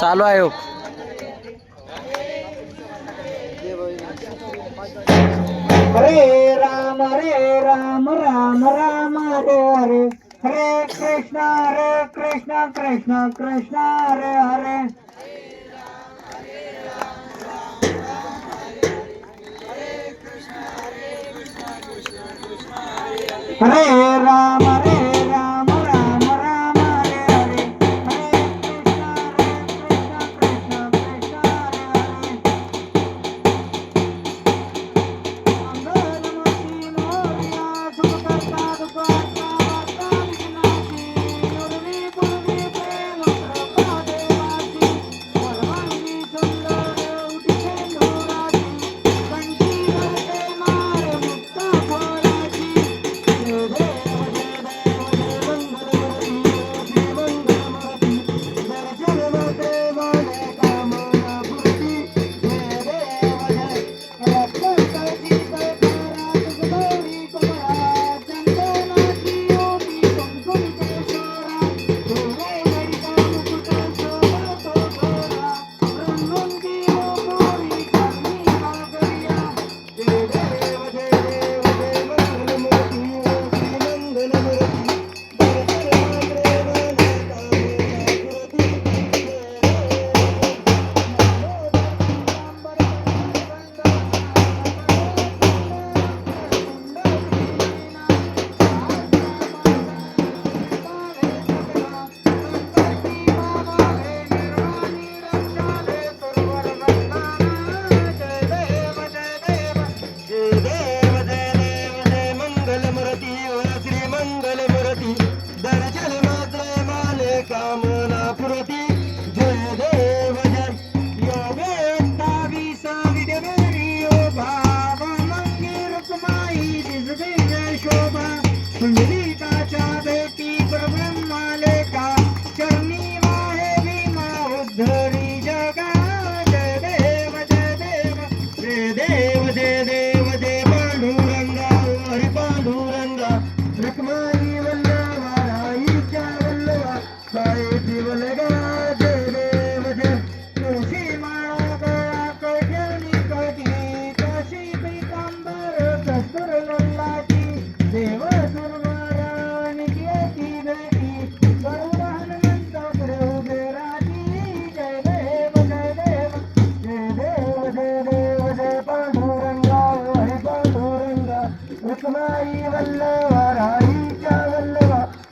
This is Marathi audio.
चालू आहे. हरे राम हरे राम राम राम हरे हरे हरे कृष्ण हरे कृष्ण कृष्ण कृष्ण हरे हरे हरे राम धर